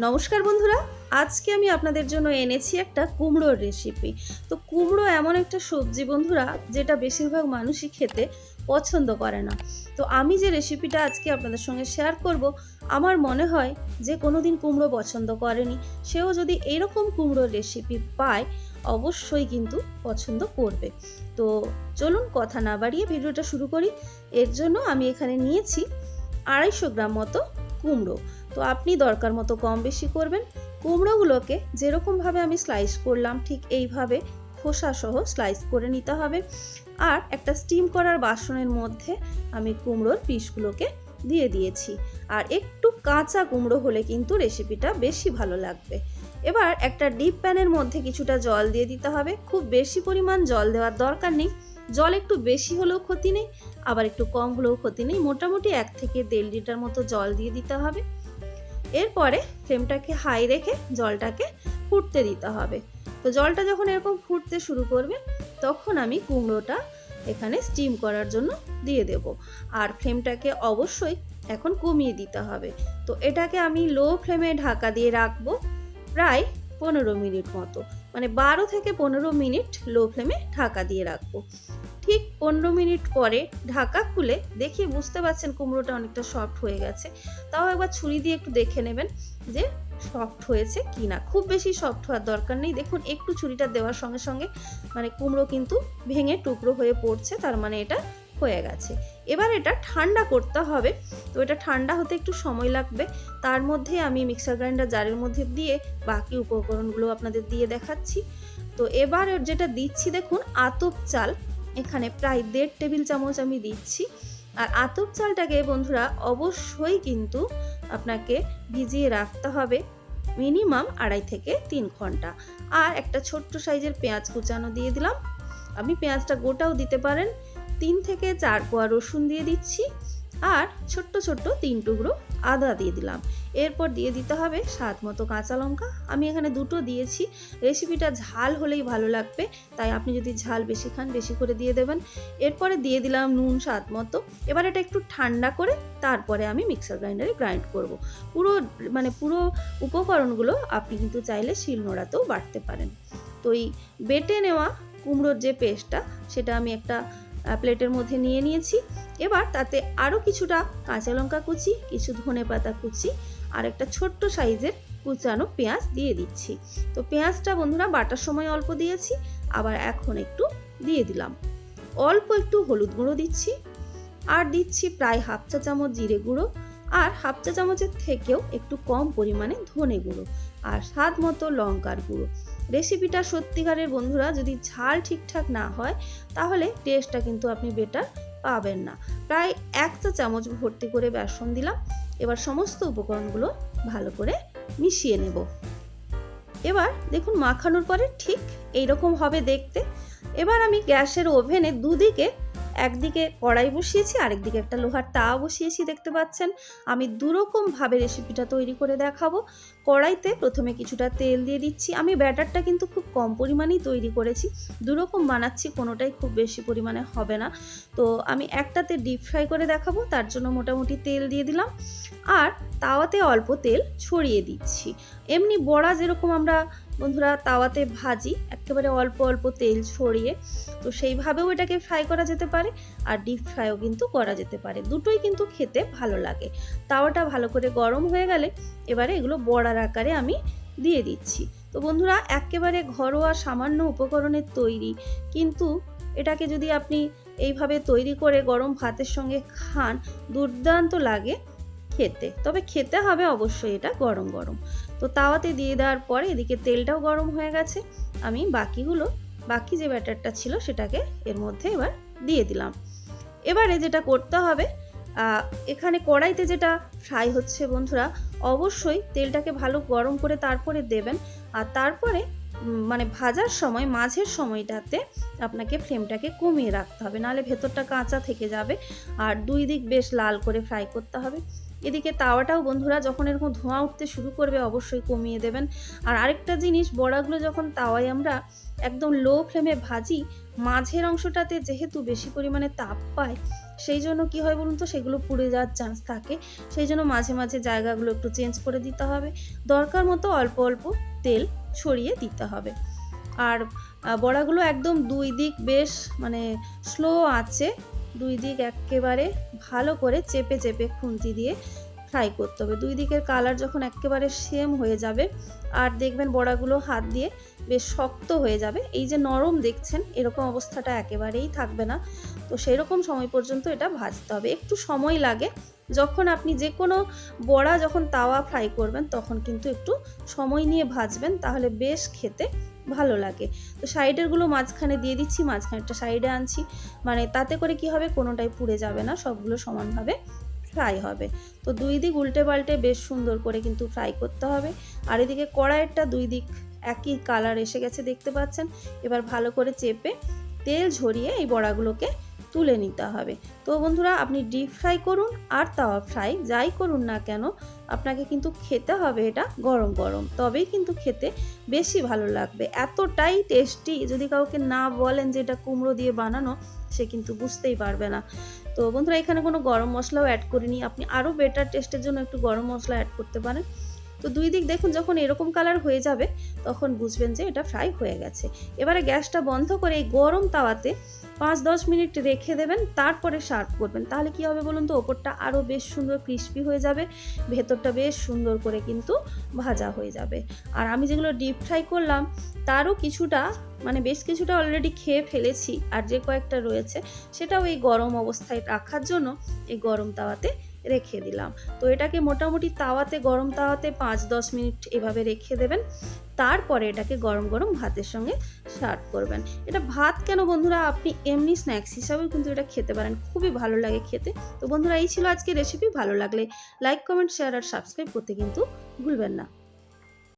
নমস্কার বন্ধুরা, আজকে আমি আপনাদের জন্য এনেছি একটা কুমড়োর রেসিপি তো কুমড়ো এমন একটা সবজি বন্ধুরা, যেটা বেশিরভাগ মানুষই খেতে পছন্দ করে না। তো আমি যে রেসিপিটা আজকে আপনাদের সঙ্গে শেয়ার করব, আমার মনে হয় যে কোনো দিন কুমড়ো পছন্দ করেনি। সেও যদি এরকম কুমড়োর রেসিপি পায়, অবশ্যই কিন্তু পছন্দ করবে। তো চলুন কথা না বাড়িয়ে ভিডিওটা শুরু করি। এর জন্য আমি এখানে নিয়েছি আড়াইশো গ্রাম মতো কুমড়ো। তো আপনি দরকার মতো কম বেশি করবেন। কুমড়োগুলোকে যেরকমভাবে আমি স্লাইস করলাম, ঠিক এইভাবে খোসা সহ স্লাইস করে নিতে হবে। আর একটা স্টিম করার বাসনের মধ্যে আমি কুমড়োর পিসগুলোকে দিয়ে দিয়েছি। আর একটু কাঁচা কুমড়ো হলে কিন্তু রেসিপিটা বেশি ভালো লাগবে। এবার একটা ডিপ প্যানের মধ্যে কিছুটা জল দিয়ে দিতে হবে। খুব বেশি পরিমাণ জল দেওয়ার দরকার নেই। জল একটু বেশি হলেও ক্ষতি নেই, আবার একটু কম হলেও ক্ষতি নেই। মোটামুটি এক থেকে দেড় লিটার মতো জল দিয়ে দিতে হবে। এরপরে ফ্লেমটাকে হাই রেখে জলটাকে ফুটতে দিতে হবে। তো জলটা যখন এরকম ফুটতে শুরু করবে, তখন আমি কুমড়োটা এখানে স্টিম করার জন্য দিয়ে দেব। আর ফ্লেমটাকে অবশ্যই এখন কমিয়ে দিতে হবে। তো এটাকে আমি লো ফ্লেমে ঢাকা দিয়ে রাখব প্রায় পনেরো মিনিট মতো। মানে বারো থেকে পনেরো মিনিট লো ফ্লেমে ঢাকা দিয়ে রাখব। ঠিক পনেরো মিনিট পরে ঢাকা খুলে দেখি বুঝতে পারছেন কুমড়োটা অনেকটা সফট হয়ে গেছে। তাও একবার ছুরি দিয়ে একটু দেখে নেবেন যে সফট হয়েছে কি না খুব বেশি সফট হওয়ার দরকার নেই। দেখুন, একটু ছুরিটা দেওয়ার সঙ্গে সঙ্গে মানে কুমড়ো কিন্তু ভেঙে টুকরো হয়ে পড়ছে, তার মানে এটা হয়ে গেছে। এবার এটা ঠান্ডা করতে হবে। তো এটা ঠান্ডা হতে একটু সময় লাগবে। তার মধ্যে আমি মিক্সার গ্রাইন্ডার জারের মধ্যে দিয়ে বাকি উপকরণগুলো আপনাদের দিয়ে দেখাচ্ছি। তো এবার যেটা দিচ্ছি, দেখুন, আতপ চাল। এখানে প্রায় দেড় টেবিল চামচ আমি দিচ্ছি। আর আতপ চালটাকে বন্ধুরা অবশ্যই কিন্তু আপনাকে ভিজিয়ে রাখতে হবে মিনিমাম আড়াই থেকে তিন ঘণ্টা। আর একটা ছোট্ট সাইজের পেঁয়াজ কুচানো দিয়ে দিলাম। আপনি পেঁয়াজটা গোটাও দিতে পারেন। তিন থেকে চার কোয়া রসুন দিয়ে দিচ্ছি। আর ছোট্ট ছোট্ট তিন টুকরো আদা দিয়ে দিলাম। এরপর দিয়ে দিতে হবে স্বাদ মতো কাঁচা লঙ্কা। আমি এখানে দুটো দিয়েছি। রেসিপিটা ঝাল হলেই ভালো লাগবে, তাই আপনি যদি ঝাল বেশি খান, বেশি করে দিয়ে দেবেন। এরপরে দিয়ে দিলাম নুন স্বাদ মতো। এবার এটা একটু ঠান্ডা করে তারপরে আমি মিক্সার গ্রাইন্ডারে গ্রাইন্ড করব। পুরো মানে পুরো উপকরণগুলো আপনি কিন্তু চাইলে শিলনোড়াতেও বাটতে পারেন। তো এই বেটে নেওয়া কুমড়োর যে পেস্টটা, সেটা আমি একটা প্লেটের মধ্যে নিয়ে নিয়েছি। এবার তাতে আরও কিছুটা কাঁচা লঙ্কা কুচি, কিছু ধনে পাতা কুচি, আর একটা ছোট্ট সাইজের কুচানো পেঁয়াজ দিয়ে দিচ্ছি। তো পেঁয়াজটা বন্ধুরা বাটার সময় অল্প দিয়েছি, আবার এখন একটু দিয়ে দিলাম। অল্প একটু হলুদ গুঁড়ো দিচ্ছি, আর দিচ্ছি প্রায় হাফ চা চামচ জিরে গুঁড়ো, আর হাফ চা চামচের থেকেও একটু কম পরিমাণে ধনে গুঁড়ো, আর স্বাদ মতো লঙ্কার গুঁড়ো। রেসিপিটা সত্যিকারের বন্ধুরা যদি ঝাল ঠিকঠাক না হয়, তাহলে টেস্টটা কিন্তু আপনি বেটার পাবেন না। প্রায় এক চা চামচ ভর্তি করে বেসন দিলাম। এবার সমস্ত উপকরণগুলো ভালো করে মিশিয়ে নেব। এবার দেখুন মাখানোর পরে ঠিক এইরকম হবে দেখতে। এবার আমি গ্যাসের ওভেনে দুদিকে, একদিকে কড়াই বসিয়েছি, আরেকদিকে একটা লোহার তাওয়া বসিয়েছি, দেখতে পাচ্ছেন। আমি দুরকমভাবে রেসিপিটা তৈরি করে দেখাবো। কড়াইতে প্রথমে কিছুটা তেল দিয়ে দিচ্ছি। আমি ব্যাটারটা কিন্তু খুব কম পরিমাণেই তৈরি করেছি। দুরকম বানাচ্ছি, কোনোটাই খুব বেশি পরিমাণে হবে না। তো আমি একটাতে ডিপ ফ্রাই করে দেখাবো, তার জন্য মোটামুটি তেল দিয়ে দিলাম। আর তাওয়াতে অল্প তেল ছড়িয়ে দিচ্ছি। এমনি বড়া যেরকম আমরা বন্ধুরা তাওয়াতে ভাজি, একেবারে অল্প অল্প তেল ছড়িয়ে, তো সেইভাবেও এটাকে ফ্রাই করা যেতে পারে আর ডিপ ফ্রাইও কিন্তু করা যেতে পারে। দুটোই কিন্তু খেতে ভালো লাগে। তাওয়াটা ভালো করে গরম হয়ে গেলে এবারে এগুলো বড়ার আকারে আমি দিয়ে দিচ্ছি। তো বন্ধুরা, একেবারে ঘরোয়া সামান্য উপকরণের তৈরি। কিন্তু এটাকে যদি আপনি এইভাবে তৈরি করে গরম ভাতের সঙ্গে খান, দুর্দান্ত লাগে খেতে। তবে খেতে হবে অবশ্যই এটা গরম গরম। তো তাওয়াতে দিয়ে দেওয়ার পরে এদিকে তেলটাও গরম হয়ে গেছে। আমি বাকিগুলো, বাকি যে ব্যাটারটা ছিল সেটাকে এর মধ্যে এবার দিয়ে দিলাম। এবারে যেটা করতে হবে এখানে কড়াইতে যেটা ফ্রাই হচ্ছে বন্ধুরা, অবশ্যই তেলটাকে ভালো গরম করে তারপরে দেবেন। আর তারপরে মানে ভাজার সময়, মাঝের সময়টাতে আপনাকে ফ্লেমটাকে কমিয়ে রাখতে হবে। নাহলে ভেতরটা কাঁচা থেকে যাবে আর দুই দিক বেশ লাল করে ফ্রাই করতে হবে। এদিকে তাওয়াটাও বন্ধুরা, যখন এরকম ধোঁয়া উঠতে শুরু করবে, অবশ্যই কমিয়ে দেবেন। আর আরেকটা জিনিস, বড়াগুলো যখন তাওয়ায় আমরা একদম লো ফ্লেমে ভাজি, মাঝের অংশটাতে যেহেতু বেশি পরিমাণে তাপ পায় সেই জন্য কি হয় বলুন তো, সেগুলো পুড়ে যাওয়ার চান্স থাকে। সেই জন্য মাঝে মাঝে জায়গাগুলো একটু চেঞ্জ করে দিতে হবে। দরকার মতো অল্প অল্প তেল ছড়িয়ে দিতে হবে। আর বড়াগুলো একদম দুই দিক বেশ মানে স্লো আছে। দুই দিক একেবারে ভালো করে চেপে চেপে খুন্তি দিয়ে ফ্রাই করতে হবে। দুই দিকের কালার যখন একেবারে সেম হয়ে যাবে, আর দেখবেন বড়াগুলো হাত দিয়ে বেশ শক্ত হয়ে যাবে। এই যে নরম দেখছেন, এরকম অবস্থাটা একেবারেই থাকবে না। তো সেই রকম সময় পর্যন্ত এটা ভাজতে হবে। একটু সময় লাগে। যখন আপনি যে কোনো বড়া যখন তাওয়া ফ্রাই করবেন, তখন কিন্তু একটু সময় নিয়ে ভাজবেন, তাহলে বেশ খেতে ভালো লাগে। তো সাইডেরগুলো মাঝখানে দিয়ে দিচ্ছি, মাঝখানেরটা সাইডে আনছি। মানে তাতে করে কি হবে? কোনোটাই পুড়ে যাবে না, সবগুলো সমানভাবে ফ্রাই হবে। তো দুই দিক উল্টে পাল্টে বেশ সুন্দর করে কিন্তু ফ্রাই করতে হবে। আর এদিকে কড়াইয়েরটা দুই দিক একই কালার এসে গেছে দেখতে পাচ্ছেন। এবার ভালো করে চেপে তেল ঝরিয়ে এই বড়াগুলোকে তুলে নিতে হবে। তো বন্ধুরা, আপনি ডিপ ফ্রাই করুন আর তাওয়া ফ্রাই যাই করুন না কেন, আপনাকে কিন্তু খেতে হবে এটা গরম গরম। তবেই কিন্তু খেতে বেশি ভালো লাগবে। এতটাই টেস্টি যদি কাউকে না বলেন যে এটা কুমড়ো দিয়ে বানানো, সে কিন্তু বুঝতেই পারবে না। তো বন্ধুরা, এখানে কোনো গরম মশলাও অ্যাড করিনি। আপনি আরও বেটার টেস্টের জন্য একটু গরম মশলা অ্যাড করতে পারেন। তো দুই দিক দেখুন, যখন এরকম কালার হয়ে যাবে, তখন বুঝবেন যে এটা ফ্রাই হয়ে গেছে। এবারে গ্যাসটা বন্ধ করে এই গরম তাওয়াতে পাঁচ দশ মিনিট রেখে দেবেন, তারপরে সার্ভ করবেন। তাহলে কি হবে বলুন তো? ওপরটা আরও বেশ সুন্দর ক্রিস্পি হয়ে যাবে, ভেতরটা বেশ সুন্দর করে কিন্তু ভাজা হয়ে যাবে। আর আমি যেগুলো ডিপ ফ্রাই করলাম, তারও কিছুটা মানে বেশ কিছুটা অলরেডি খেয়ে ফেলেছি। আর যে কয়েকটা রয়েছে, সেটাও এই গরম অবস্থায় রাখার জন্য এই গরম তাওয়াতে রেখে দিলাম। তো এটাকে মোটামুটি তাওয়াতে, গরম তাওয়াতে পাঁচ দশ মিনিট এভাবে রেখে দেবেন। তারপরে এটাকে গরম গরম ভাতের সঙ্গে সার্ভ করবেন। এটা ভাত কেন বন্ধুরা? আপনি এমনি স্ন্যাক্স হিসাবেও কিন্তু এটা খেতে পারেন। খুবই ভালো লাগে খেতে। তো বন্ধুরা, এই ছিল আজকে রেসিপি ভালো লাগলে লাইক কমেন্ট শেয়ার আর সাবস্ক্রাইব করতে কিন্তু ভুলবেন না।